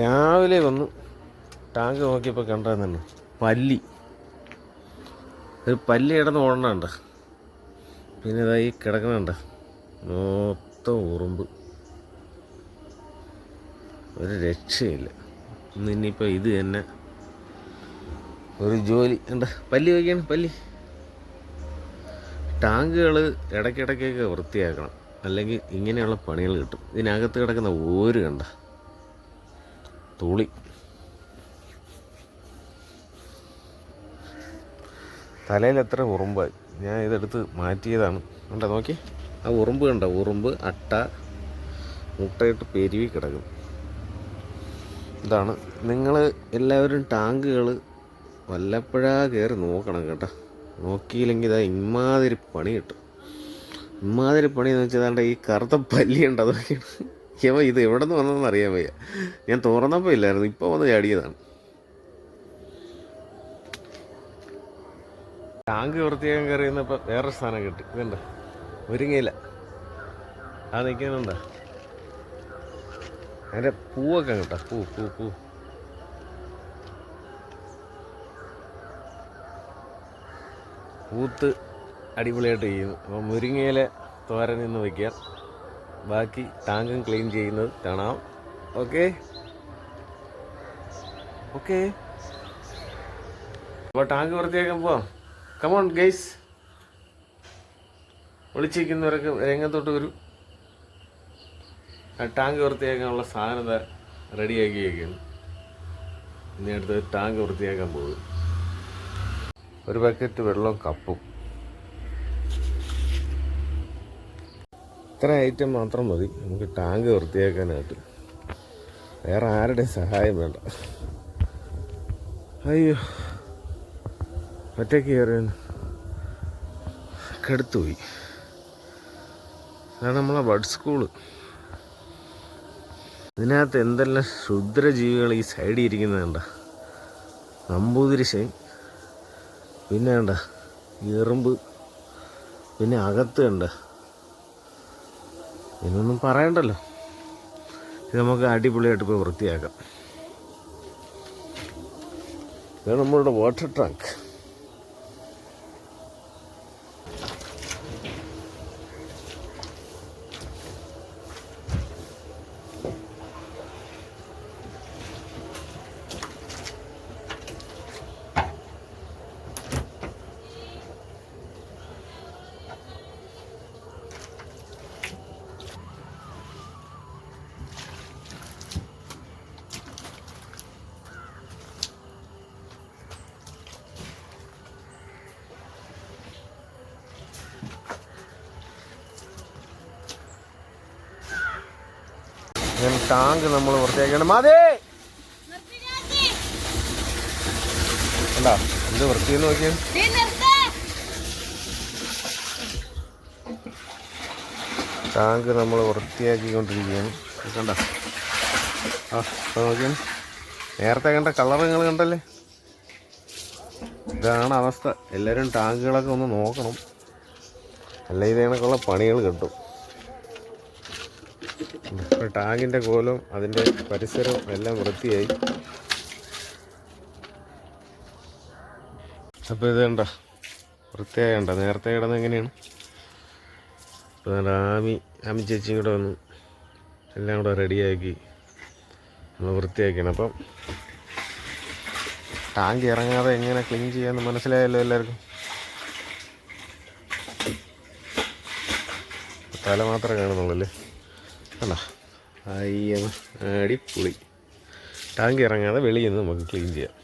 രാവിലെ വന്നു. ടാങ്ക് നോക്കിയപ്പോൾ കണ്ടതെന്നാണ് പല്ലി. ഒരു പല്ലി കിടന്ന് ഓടണുണ്ട് പിന്നെ ഇതായി കിടക്കണുണ്ട് മൊത്തം ഉറുമ്പ്. ഒരു രക്ഷയില്ല. ഇന്നിപ്പോൾ ഇത് തന്നെ ഒരു ജോലി. ഉണ്ട് പല്ലി വയ്ക്കാണ് പല്ലി. ടാങ്കുകൾ ഇടയ്ക്കിടയ്ക്കൊക്കെ വൃത്തിയാക്കണം. അല്ലെങ്കിൽ ഇങ്ങനെയുള്ള പണികൾ കിട്ടും. ഇതിനകത്ത് കിടക്കുന്ന ഓര് കണ്ട. തുളി. തലയിൽ എത്ര ഉറുമ്പായി ഞാൻ ഇതെടുത്ത് മാറ്റിയതാണ്. കണ്ടോ നോക്കി. ആ ഉറുമ്പ് കണ്ടോ? ഉറുമ്പ് അട്ട മുട്ടയിട്ട് പെരുവി കിടക്കും. ഇതാണ്. നിങ്ങൾ എല്ലാവരും ടാങ്കുകൾ വല്ലപ്പോഴാ കയറി നോക്കണം കേട്ടോ. നോക്കിയില്ലെങ്കിൽ ഇതാ ഇമാതിരി പണി കിട്ടും. ഇമാതിരി പണി എന്ന് വെച്ചാൽ ഈ കറുത്ത പല്ലിയുണ്ട് അതൊക്കെയാണ് ഇവ ഇത് എവിടെ നിന്ന് വന്നതെന്ന് അറിയാൻ വയ്യ. ഞാൻ തുറന്നപ്പോൾ ഇല്ലായിരുന്നു ഇപ്പോൾ വന്ന് ചാടിയതാണ്. ടാങ്ക് വൃത്തിയാക്കാൻ കയറിയുന്നപ്പോൾ വേറൊരു സാധനം കിട്ടി. ഇതുണ്ട്? ഒരുങ്ങയില്ല ആ നിൽക്കുന്നുണ്ടോ അതിന്റെ പൂവൊക്കെ കേട്ടോ പൂ പൂ പൂ. പൂത്ത് അടിപൊളിയായിട്ട് ചെയ്യുന്നു അപ്പോൾ മുരിങ്ങയിലെ തോരൻ നിന്ന് ബാക്കി ടാങ്കും ക്ലീൻ ചെയ്യുന്നത് കാണാം. ഓക്കെ? ഓക്കെ? അപ്പോൾ ടാങ്ക് വൃത്തിയാക്കാൻ പോവാം. കമോൺ ഗൈസ് വിളിച്ചിരിക്കുന്നവരൊക്കെ രംഗത്തോട്ട് വരും. ടാങ്ക് വൃത്തിയാക്കാനുള്ള സാധനം റെഡിയാക്കി വയ്ക്കുന്നു ഇനി അടുത്ത് ടാങ്ക് വൃത്തിയാക്കാൻ പോകും ഒരു ബക്കറ്റ് വെള്ളവും കപ്പും. ഇത്ര ഐറ്റം മാത്രം മതി. നമുക്ക് ടാങ്ക് വൃത്തിയാക്കാനായിട്ട്. വേറെ ആരുടെ സഹായം വേണ്ട. അയ്യോ. ഒറ്റയ്ക്ക് കയറി കെടുത്തുപോയി അതാണ് നമ്മളെ ബഡ് സ്കൂൾ. ഇതിനകത്ത് എന്തെല്ലാം ക്ഷുദ്രജീവികൾ ഈ സൈഡിൽ ഇരിക്കുന്നത് കണ്ട? നമ്പൂതിരിശൻ പിന്നെ കണ്ട? എറുമ്പ് പിന്നെ അകത്ത് ഇതൊന്നും പറയണ്ടല്ലോ. ഇത് നമുക്ക് അടിപൊളിയായിട്ട് പോയി വൃത്തിയാക്കാം. ഇതാണ് നമ്മളുടെ വാട്ടർ ടാങ്ക് ഞാൻ ടാങ്ക് നമ്മൾ വൃത്തിയാക്കണം മതി എന്ത് വൃത്തി നോക്കിയാൽ ടാങ്ക് നമ്മൾ വൃത്തിയാക്കിക്കൊണ്ടിരിക്കുകയാണ്. കണ്ട? ആ നോക്കിയാൽ നേരത്തെ കണ്ട കളർ നിങ്ങൾ കണ്ടല്ലേ? ഇതാണ് അവസ്ഥ. എല്ലാവരും ടാങ്കുകളൊക്കെ ഒന്ന് നോക്കണം. അല്ല ഇതേ കണക്കുള്ള പണികൾ കിട്ടും. ഇപ്പോൾ ടാങ്കിന്റെ കോലവും അതിന്റെ പരിസരവും എല്ലാം വൃത്തിയായി. അപ്പോൾ ഇത് കണ്ട? വൃത്തിയായി കണ്ട? നേരത്തെ കിടന്ന് എങ്ങനെയാണ്? ഇപ്പോൾ നല്ല ആമി ആമി ചേച്ചിയും കൂടെ വന്നു. എല്ലാം കൂടെ റെഡിയാക്കി നമ്മൾ വൃത്തിയാക്കിയാണ്. അപ്പം ടാങ്ക് ഇറങ്ങാതെ എങ്ങനെ ക്ലീൻ ചെയ്യാമെന്ന് മനസ്സിലായല്ലോ എല്ലാവർക്കും. തല മാത്രമേ കാണുന്നുള്ളൂ അല്ലേ? കണ്ട? അയ്യ അടിപൊളി. ടാങ്ക് ഇറങ്ങാതെ വെളിയിൽ നിന്ന് നമുക്ക് ക്ലീൻ ചെയ്യാം.